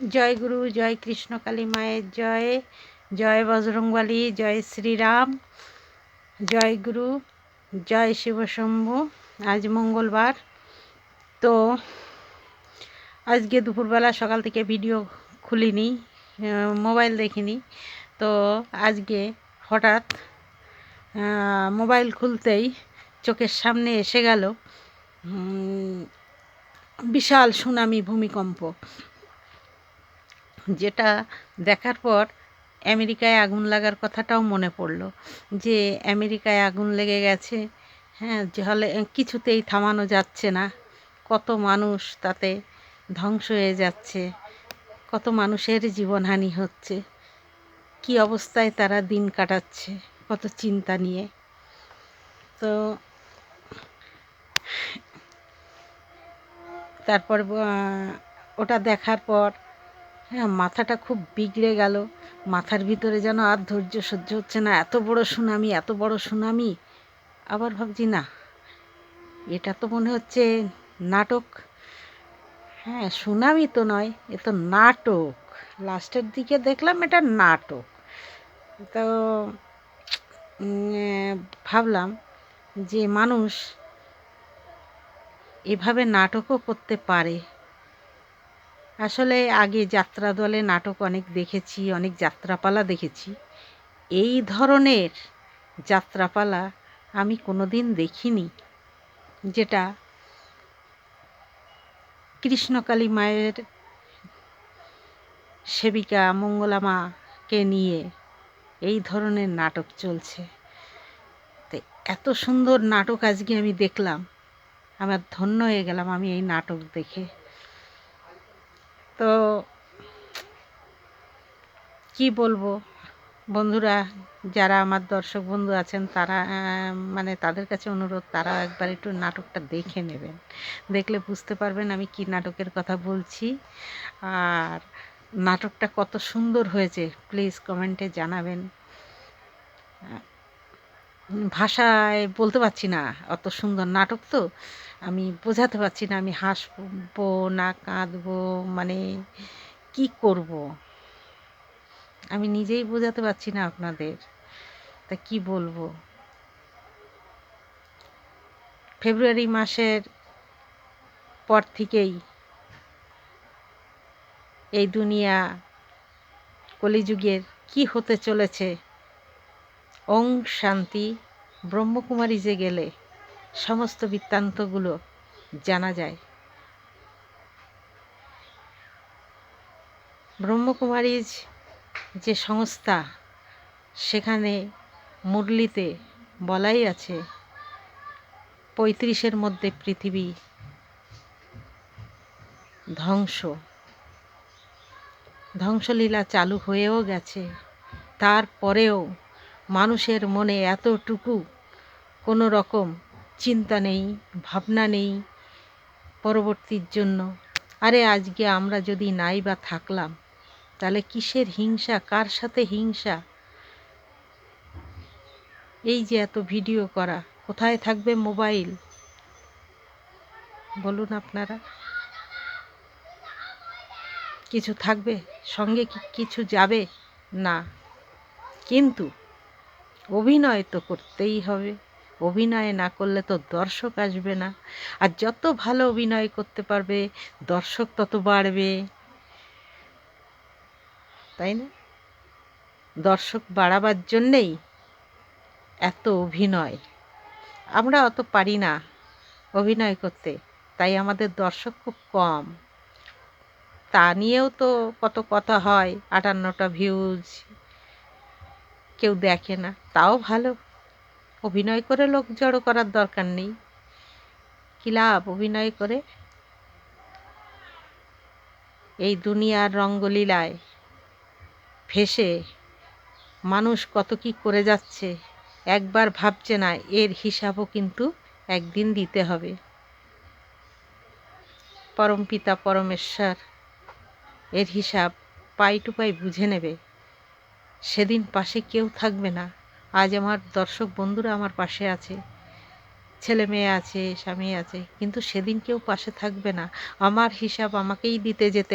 জয় গুরু, জয় কৃষ্ণকালী মায়ের জয় জয় বজরংবলী, জয় শ্রীরাম, জয় গুরু, জয় শিবশম্ভু আজ মঙ্গলবার। তো আজকে দুপুরবেলা সকাল থেকে ভিডিও খুলিনি মোবাইল দেখিনি। তো আজকে হঠাৎ মোবাইল খুলতেই চোখের সামনে এসে গেল বিশাল সুনামি ভূমিকম্প। যেটা দেখার পর আমেরিকায় আগুন লাগার কথাটাও মনে পড়ল যে আমেরিকায় আগুন লেগে গেছে। হ্যাঁ জলে কিছুতেই থামানো যাচ্ছে না। কত মানুষ তাতে ধ্বংস হয়ে যাচ্ছে। কত মানুষের জীবনহানি হচ্ছে। কি অবস্থায় তারা দিন কাটাচ্ছে, কত চিন্তা নিয়ে। তো তারপর ওটা দেখার পর হ্যাঁ মাথাটা খুব বিগড়ে গেল। মাথার ভিতরে যেন আর ধৈর্য সহ্য হচ্ছে না। এত বড় সুনামি, এত বড় সুনামি। আবার ভাবছি, না, এটা তো মনে হচ্ছে নাটক। হ্যাঁ সুনামি তো নয়, এ তো নাটক। লাস্টের দিকে দেখলাম এটা নাটক। তো ভাবলাম যে মানুষ এভাবে নাটকও করতে পারে। আসলে আগে যাত্রা দলে নাটক অনেক দেখেছি, অনেক যাত্রাপালা দেখেছি। এই ধরনের যাত্রাপালা আমি কোনো দিন দেখিনি, যেটা কৃষ্ণকালী মায়ের সেবিকা মঙ্গলামাকে নিয়ে এই ধরনের নাটক চলছে। তো এত সুন্দর নাটক আজকে আমি দেখলাম, আমার ধন্য হয়ে গেলাম আমি এই নাটক দেখে। তো কি বলব? বন্ধুরা, যারা আমার দর্শক বন্ধু আছেন, তারা মানে তাদের কাছে অনুরোধ তারা একবার একটু নাটকটা দেখে নেবেন। দেখলে বুঝতে পারবেন আমি কি নাটকের কথা বলছি। আর নাটকটা কত সুন্দর হয়েছে, প্লিজ কমেন্টে জানাবেন। ভাষায় বলতে পারছি না, অত সুন্দর নাটক তো। আমি বোঝাতে পারছি না, আমি হাসবো না, কাঁদবো মানে কি করব? আমি নিজেই বোঝাতে পারছি না আপনাদের, তা কি বলব? ফেব্রুয়ারি মাসের পর থেকেই এই দুনিয়া কলিযুগের কি হতে চলেছে? ওং শান্তি ব্রহ্মকুমারীজে গেলে। সমস্ত বৃত্তান্তগুলো জানা যায়। ব্রহ্মকুমারীজ যে সংস্থা, সেখানে মুরলিতে বলাই আছে, পঁয়ত্রিশের মধ্যে পৃথিবী ধ্বংস। ধ্বংসলীলা চালু হয়েও গেছে। তারপরেও মানুষের মনে এতটুকু কোনো রকম চিন্তা নেই, ভাবনা নেই পরবর্তীর জন্য। আরে আজকে আমরা যদি নাই বা থাকলাম, তাহলে কিসের হিংসা? কার সাথে হিংসা? এই যে এত ভিডিও করা, কোথায় থাকবে মোবাইল? বলুন আপনারা। কিছু থাকবে? সঙ্গে কি কিছু যাবে? না। কিন্তু অভিনয় তো করতেই হবে। অভিনয় না করলে তো দর্শক আসবে না। আর যত ভালো অভিনয় করতে পারবে, দর্শক তত বাড়বে। তাই না? দর্শক বাড়াবার জন্যেই এত অভিনয়। আমরা অত পারি না অভিনয় করতে, তাই আমাদের দর্শক খুব কম। তা নিয়েও তো কত কথা হয়, আটান্নটা ভিউজ কেউ দেখে না, তাও ভালো। অভিনয় করে লোক জড়ো করার দরকার নেই। কি লাভ অভিনয় করে? এই দুনিয়ার রঙ্গলীলায় ভেসে মানুষ কত কি করে যাচ্ছে, একবার ভাবছে না, এর হিসাবও কিন্তু একদিন দিতে হবে। পরমপিতা পরমেশ্বর, এর হিসাব পাই টু পাই বুঝে নেবে। সেদিন পাশে কেউ থাকবে না। আজ আমার দর্শক বন্ধুরা আমার পাশে আছে, ছেলে মেয়ে আছে, স্বামী আছে, কিন্তু সেদিন কেউ পাশে থাকবে না। আমার হিসাব আমাকেই দিতে যেতে